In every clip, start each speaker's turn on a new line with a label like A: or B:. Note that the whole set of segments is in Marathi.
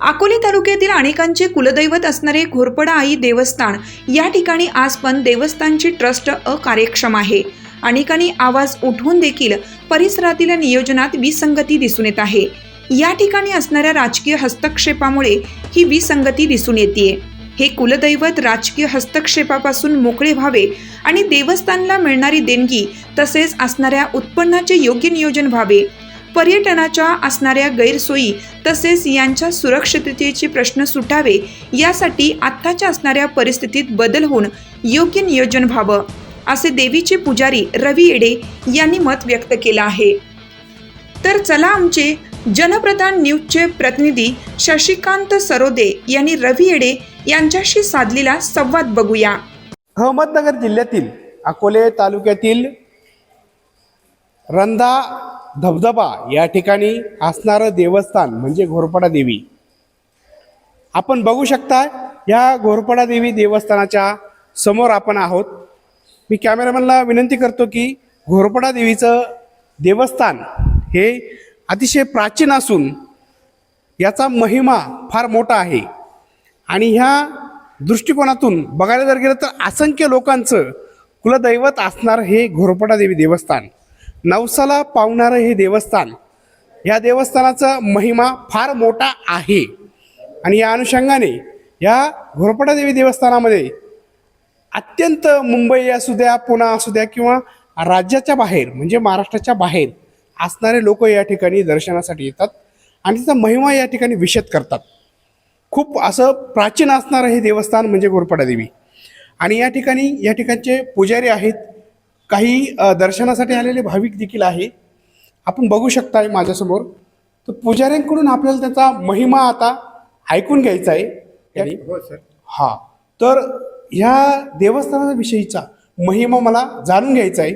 A: अकोले तालुक्यातील अनेकांचे कुलदैवत असणारे घोरपडा आई देवस्थान या ठिकाणी आज पण देवस्थानची ट्रस्ट अकार्यक्षम आहे. अनेकांनी आवाज उठवून देखील परिसरातील नियोजनात विसंगती दिसून येत आहे. या ठिकाणी असणाऱ्या राजकीय हस्तक्षेपामुळे ही विसंगती दिसून येते. हे कुलदैवत राजकीय हस्तक्षेपापासून मोकळे व्हावे आणि देवस्थानला मिळणारी देणगी तसेच असणाऱ्या उत्पन्नाचे योग्य नियोजन व्हावे. पर्यटनाच्या असणाऱ्या गैरसोयी तसेच यांच्या सुरक्षिततेचे प्रश्न सुटावे यासाठी आत्ताच्या असणाऱ्या परिस्थितीत बदल होऊन योग्य नियोजन व्हावं असे देवीचे पुजारी रवी येडे यांनी मत व्यक्त केलं आहे. तर चला आमचे जनप्रधान न्यूजचे प्रतिनिधी शशिकांत सरोदे यांनी रवी येडे यांच्याशी साधलेला संवाद बघूया.
B: अहमदनगर जिल्ह्यातील अकोले तालुक्यातील रंधा धबधबा या ठिकाणी असणारं देवस्थान म्हणजे घोरपडा देवी. आपण बघू शकता या घोरपडा देवी देवस्थानाच्या समोर आपण आहोत. मी कॅमेरामॅनला विनंती करतो की घोरपडा देवीचं देवस्थान हे अतिशय प्राचीन असून याचा महिमा फार मोठा आहे. आणि ह्या दृष्टिकोनातून बघायला जर गेलं तर असंख्य लोकांचं कुलदैवत असणार हे घोरपडा देवी देवस्थान. नवसाला पावणारं हे देवस्थान या देवस्थानाचा महिमा फार मोठा आहे. आणि या अनुषंगाने या घोरपडादेवी देवस्थानामध्ये अत्यंत मुंबई असू द्या पुणे असू द्या किंवा राज्याच्या बाहेर म्हणजे महाराष्ट्राच्या बाहेर असणारे लोक या ठिकाणी दर्शनासाठी येतात आणि तिचा महिमा या ठिकाणी विशद करतात. खूप असं प्राचीन असणारं हे देवस्थान म्हणजे घोरपडादेवी आणि या ठिकाणी या ठिकाणचे पुजारी आहेत काही दर्शनासाठी आलेले भाविक देखील आहे. आपण बघू शकताय माझ्यासमोर. तर पुजाऱ्यांकडून आपल्याला त्याचा महिमा आता ऐकून घ्यायचा आहे.
C: हो सर.
B: हा. तर ह्या देवस्थानाविषयीचा महिमा मला जाणून घ्यायचा आहे.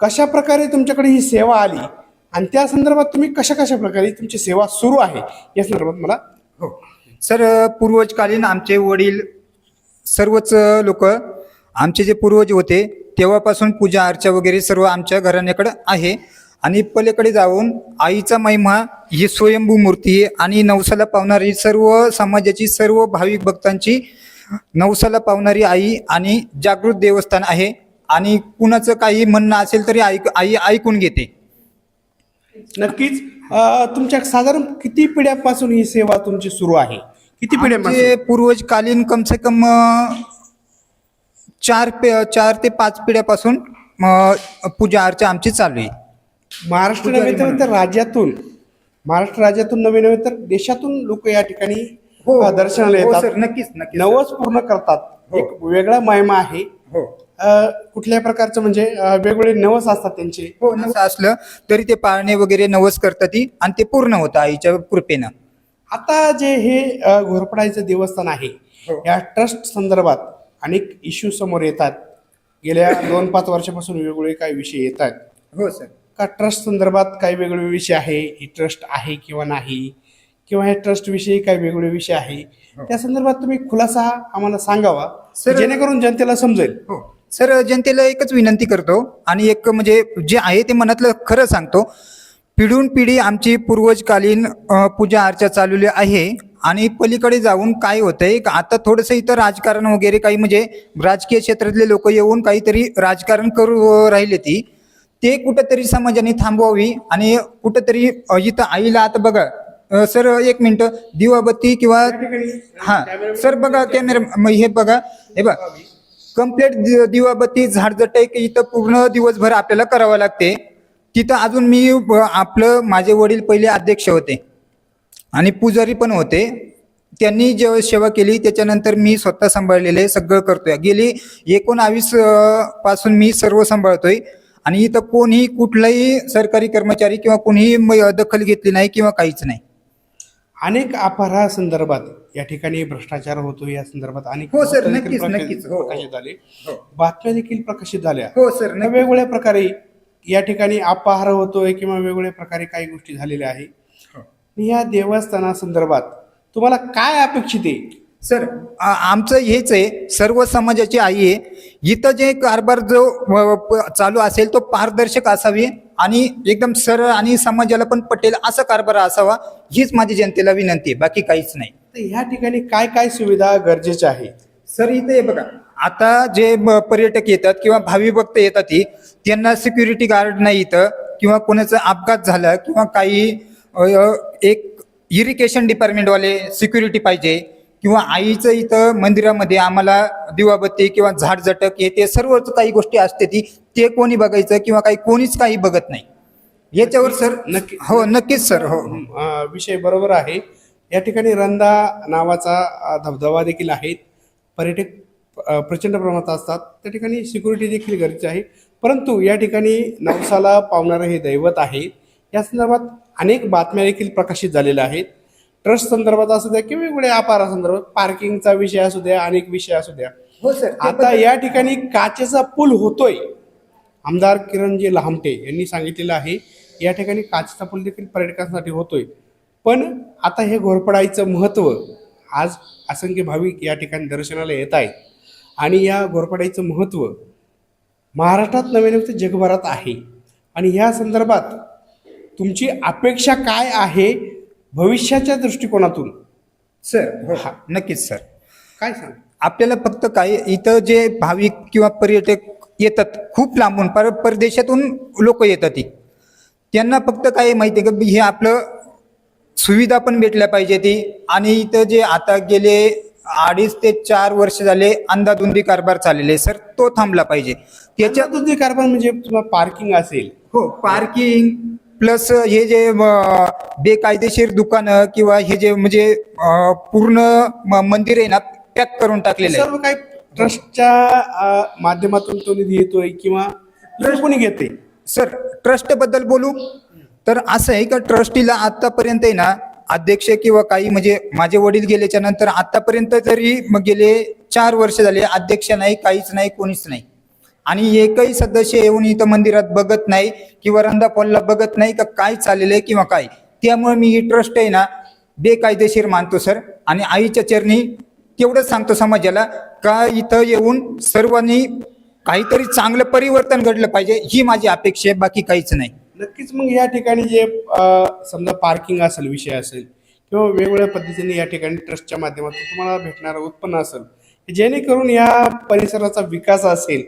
B: कशा प्रकारे तुमच्याकडे ही सेवा आली आणि त्या संदर्भात तुम्ही कशा कशा प्रकारे तुमची सेवा सुरू आहे या संदर्भात मला
C: हो. सर पूर्वजकालीन आमचे वडील सर्वच लोक आमचे जे पूर्वज होते तेव्हापासून पूजा अर्चा वगैरे सर्व आमच्या घराण्याकडे आहे. आणि पलीकडे जाऊन आईचा महिमा ही स्वयंभू मूर्ती आहे आणि नवसाला पावणारी सर्व समाजाची सर्व भाविक भक्तांची नवसाला पावणारी आई आणि जागृत देवस्थान आहे. आणि कुणाचं काही म्हणणं असेल तरी ऐक आई ऐकून घेते.
B: नक्कीच. तुमच्या साधारण किती पिढ्यापासून ही सेवा तुमची सुरू आहे? किती
C: आमचे पूर्वजकालीन कम से कम चार पे चार ते पाच पिढ्यापासून अ, पूजा अर्चा आमची चालू आहे.
B: महाराष्ट्र नव्हे तर- तर राज्यातून महाराष्ट्र राज्यातून नव्हे नव्हे तर देशातून लोक या ठिकाणी अ, दर्शनाला
C: हो
B: येतात.
C: सर नक्कीच नक्कीच
B: नवस पूर्ण करतात.
C: हो.
B: एक वेगळा महिमा आहे.
C: हो.
B: अ, कुठल्याही प्रकारचं म्हणजे अ, वेगवेगळे नवस असतात त्यांचे.
C: हो नसं असलं तरी ते पाळणे वगैरे नवस करतात ती आणि ते पूर्ण होतं आईच्या कृपेनं.
B: आता जे हे अ, घोरपडायचं देवस्थान आहे
C: हो.
B: या ट्रस्ट संदर्भात अनेक इश्यू समोर येतात. गेल्या दोन पाच वर्षापासून वेगवेगळे काही विषय येतात.
C: हो सर
B: का ट्रस्ट संदर्भात काही वेगळे विषय आहे? ही ट्रस्ट आहे किंवा नाही? किंवा ह्या ट्रस्ट विषयी काही वेगळे विषय आहे? त्या संदर्भात तुम्ही खुलासा आम्हाला सांगावा
C: सर-
B: जेणेकरून जनतेला समजेल.
C: हो. सर जनतेला एकच विनंती करतो आणि एक म्हणजे जे आहे ते मनातलं खरं सांगतो. पिढून पिढी आमची पूर्वजकालीन पूजा अर्चा चालवली आहे. आणि पलीकडे जाऊन काय होतंय? का आता थोडंसं इथं राजकारण वगैरे काही म्हणजे राजकीय क्षेत्रातले लोक येऊन काहीतरी राजकारण करू राहिले ती. ते कुठंतरी समाजाने थांबवावी आणि कुठंतरी इथं आईला आता बघा सर एक मिनिट. दिवाबत्ती किंवा हा सर बघा कॅमेरा हे बघा. हे बघा. कंप्लीट दिवाबत्ती झाडझटई इथं पूर्ण दिवसभर आपल्याला करावं लागते. तिथं अजून मी आपलं माझे वडील पहिले अध्यक्ष होते. आणि पुजारी पण होते त्यांनी जेव्हा सेवा केली त्याच्यानंतर मी स्वतः सांभाळलेले सगळं करतोय गेली एकोणावीसपासून मी सर्व सांभाळतोय आणि इथं कोणीही कुठलाही सरकारी कर्मचारी किंवा कोणीही दखल घेतली नाही किंवा काहीच नाही
B: अनेक अपराधासंदर्भात या ठिकाणी भ्रष्टाचार होतो या संदर्भात अनेक
C: हो सर, नक्कीच, नक्कीच. हो.
B: प्रकाशित झाले
C: हो.
B: बातम्या देखील प्रकाशित झाल्या
C: हो सर
B: वेगवेगळ्या प्रकारे या ठिकाणी अपहार होतोय किंवा वेगवेगळ्या प्रकारे काही गोष्टी झालेल्या आहे. या देवस्थानासंदर्भात तुम्हाला काय अपेक्षित आहे?
C: सर आमचं हेच आहे सर्व समाजाची आई आहे. इथं जे कारभार जो चालू असेल तो पारदर्शक असावी आणि एकदम सरळ आणि समाजाला पण पटेल असा कारभार असावा हीच माझी जनतेला विनंती आहे. बाकी काहीच नाही.
B: तर ह्या ठिकाणी काय काय सुविधा गरजेच्या आहेत?
C: सर इथे हे बघा आता जे पर्यटक येतात किंवा भावी भक्त येतात त्यांना सिक्युरिटी गार्ड नाही इथं किंवा कोणाचा अपघात झाला किंवा काही एक इरिगेशन डिपार्टमेंटवाले सिक्युरिटी पाहिजे किंवा आईचं इथं मंदिरामध्ये आम्हाला दिवाबत्ती किंवा झाडझटक हे ते सर्वच काही गोष्टी असते ती ते कोणी बघायचं किंवा काही कोणीच काही बघत नाही. याच्यावर सर
B: नक्की-
C: हो नक्कीच सर हो.
B: विषय बरोबर आहे. या ठिकाणी रंदा नावाचा धबधबा देखील आहे. पर्यटक प्रचंड प्रमाणात असतात. त्या ठिकाणी सिक्युरिटी देखील गरजेची आहे. परंतु या ठिकाणी नवसाला पावणारं हे दैवत आहे. या संदर्भात अनेक बातम्या देखील प्रकाशित झालेल्या आहेत. ट्रस्ट संदर्भात असू द्या किंवा वेगवेगळ्या आपारा संदर्भात पार्किंगचा विषय असू द्या अनेक विषय असू द्या.
C: हो सर
B: आता या ठिकाणी काचेचा पूल होतोय. आमदार किरणजी लहामटे यांनी सांगितलेलं आहे या ठिकाणी काचेचा पूल देखील पर्यटकांसाठी होतोय. पण आता हे घोरपडाईचं महत्त्व आज असंख्य भाविक या ठिकाणी दर्शनाला येत आहेत. आणि या घोरपडाईचं महत्त्व महाराष्ट्रात नव्हे नव्हे तर जगभरात आहे. आणि या संदर्भात तुमची अपेक्षा काय आहे भविष्याच्या दृष्टिकोनातून?
C: सर हो नक्कीच सर
B: काय सांग?
C: आपल्याला फक्त काय इथं जे भाविक किंवा पर्यटक येतात खूप लांबून पर परदेशातून लोक येतात ती त्यांना फक्त काय माहिती आहे का हे आपलं सुविधा पण भेटल्या पाहिजे ती आणि इथं जे आता गेले अडीच ते चार वर्ष झाले अंधाधुंदी कारभार चाललेले सर तो थांबला पाहिजे. त्याच्या
B: त्याच्यात जे कारभार म्हणजे पार्किंग असेल.
C: हो पार्किंग प्लस हे जे बेकायदेशीर दुकानं किंवा हे जे म्हणजे पूर्ण मंदिर आहे ना पॅक करून टाकलेलं आहे.
B: सर्व काही ट्रस्टच्या माध्यमातून तो निधी येतोय किंवा कोणी घेते
C: सर ट्रस्टबद्दल बोलू? तर असं आहे का ट्रस्टीला आतापर्यंत आहे ना अध्यक्ष किंवा काही म्हणजे माझे वडील गेल्याच्यानंतर आतापर्यंत तरी मग गेले चार वर्ष झाले अध्यक्ष नाही काहीच नाही कोणीच नाही. आणि एकही सदस्य येऊन इथं मंदिरात बघत नाही किंवा रंधा फॉलला बघत नाही का काय चाललेलं आहे किंवा काय. त्यामुळे मी ही ट्रस्ट आहे ना बेकायदेशीर मानतो सर. आणि आईच्या चरणी तेवढंच सांगतो समाजाला का इथं येऊन सर्वांनी काहीतरी चांगलं परिवर्तन घडलं पाहिजे ही माझी अपेक्षा आहे बाकी काहीच नाही.
B: नक्कीच मग या ठिकाणी जे समजा पार्किंग असेल विषय असेल किंवा वेगवेगळ्या पद्धतीने या ठिकाणी ट्रस्टच्या माध्यमातून तुम्हाला भेटणारं उत्पन्न असेल जेणेकरून या परिसराचा विकास असेल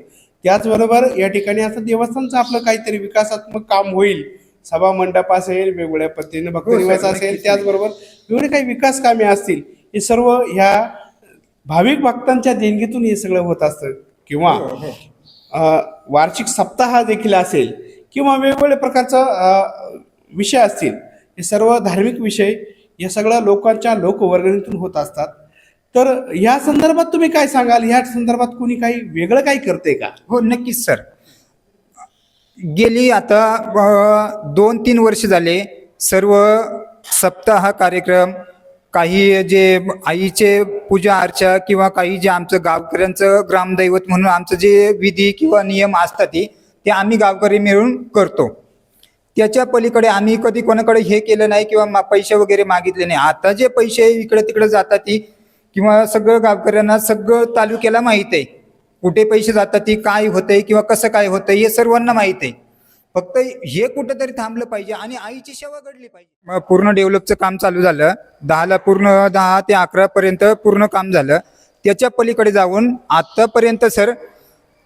B: त्याचबरोबर या ठिकाणी असं देवस्थानचं आपलं काहीतरी विकासात्मक काम होईल. सभा मंडप असेल वेगवेगळ्या पद्धतीने भक्तनिवास
C: सर,
B: असेल. त्याचबरोबर वेगवेगळे काही विकास कामे असतील हे सर्व ह्या भाविक भक्तांच्या देणगीतून हे सगळं होत असतं. किंवा अ, वार्षिक सप्ताह देखील असेल किंवा वेगवेगळ्या प्रकारचा विषय असतील हे सर्व धार्मिक विषय या सगळ्या लोकांच्या लोकवर्गणीतून होत असतात. तर या संदर्भात तुम्ही काय सांगाल? या संदर्भात कोणी काही वेगळं काही करते का?
C: हो नक्कीच सर. गेली आता दोन तीन वर्ष झाले सर्व सप्ताह कार्यक्रम काही जे आईचे पूजा अर्चा किंवा काही जे आमचं गावकऱ्यांचं ग्रामदैवत म्हणून आमचं जे विधी किंवा नियम असतात ती ते आम्ही गावकरी मिळून करतो. त्याच्या पलीकडे आम्ही कधी कोणाकडे हे केलं नाही किंवा मा- पैसे वगैरे मागितले नाही. आता जे पैसे इकडे तिकडे जातात ती किंवा सगळं गावकऱ्यांना सगळं तालुक्याला माहीत आहे. कुठे पैसे जातात ती काय होतंय किंवा कसं काय होतंय हे सर्वांना माहीत आहे. फक्त हे कुठंतरी थांबलं पाहिजे आणि आईची सेवा घडली पाहिजे. पूर्ण डेव्हलपचं काम चालू झालं. दहाला पूर्ण दहा ते अकरा पर्यंत पूर्ण काम झालं. त्याच्या पलीकडे जाऊन आतापर्यंत सर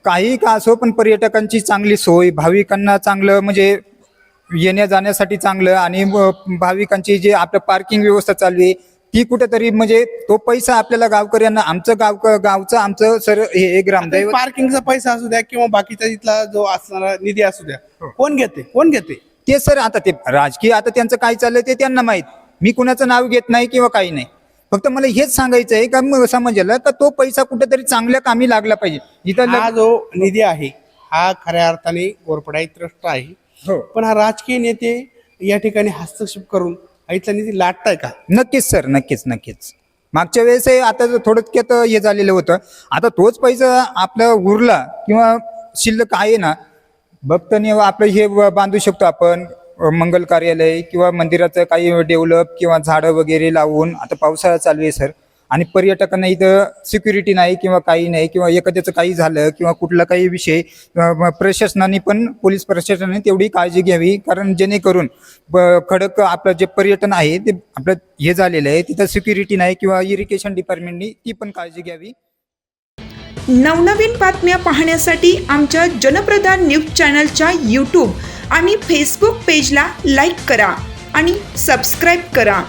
C: काही का असो पण पर्यटकांची चांगली सोय भाविकांना चांगलं म्हणजे येण्या जाण्यासाठी चांगलं आणि भाविकांची जे आपलं पार्किंग व्यवस्था चालू आहे ती कुठेतरी म्हणजे तो पैसा आपल्याला गावकऱ्यांना आमचं गाव गावचं आमचं सर हे हे ग्रामदैवत
B: पार्किंगचा पैसा असू द्या किंवा बाकीचा इथला जो असणारा निधी असू द्या कोण घेते? कोण घेते?
C: ते सर आता ते राजकीय आता त्यांचं काय चाललंय ते त्यांना माहीत. मी कुणाचं नाव घेत नाही किंवा काही नाही. फक्त मला हेच सांगायचं आहे का समाजाला का तो पैसा कुठेतरी चांगल्या कामी लागला पाहिजे. इथं
B: हा जो निधी आहे हा खऱ्या अर्थाने गोरपडाई ट्रस्ट आहे.
C: हो.
B: पण हा राजकीय नेते या ठिकाणी हस्तक्षेप करून आईचा निधी लाटताय का?
C: नक्कीच सर नक्कीच नक्कीच. मागच्या वेळेस हे आता जर थोडक्यात हे झालेलं होतं आता तोच पैसा आपला उरला किंवा शिल्लक आहे ना भक्तांनी आपलं हे बांधू शकतो आपण मंगल कार्यालय किंवा मंदिराचं काही डेव्हलप किंवा झाडं वगैरे लावून आता पावसाळा चालू आहे सर. आणि पर्यटकांना इथं सिक्युरिटी नाही किंवा काही नाही किंवा एखाद्याचं काही झालं किंवा कुठला काही विषय प्रशासनाने पण पोलीस प्रशासनाने तेवढी काळजी घ्यावी. कारण जेणेकरून ब- खडक आपलं जे पर्यटन आहे ते आपलं हे झालेलं आहे. तिथं सिक्युरिटी नाही किंवा इरिगेशन डिपार्टमेंटनी ती पण काळजी घ्यावी.
A: नवनवीन बातम्या पाहण्यासाठी आमच्या जनप्रधान न्यूज चॅनलच्या यूट्यूब आणि फेसबुक पेजला लाईक करा आणि सबस्क्राईब करा.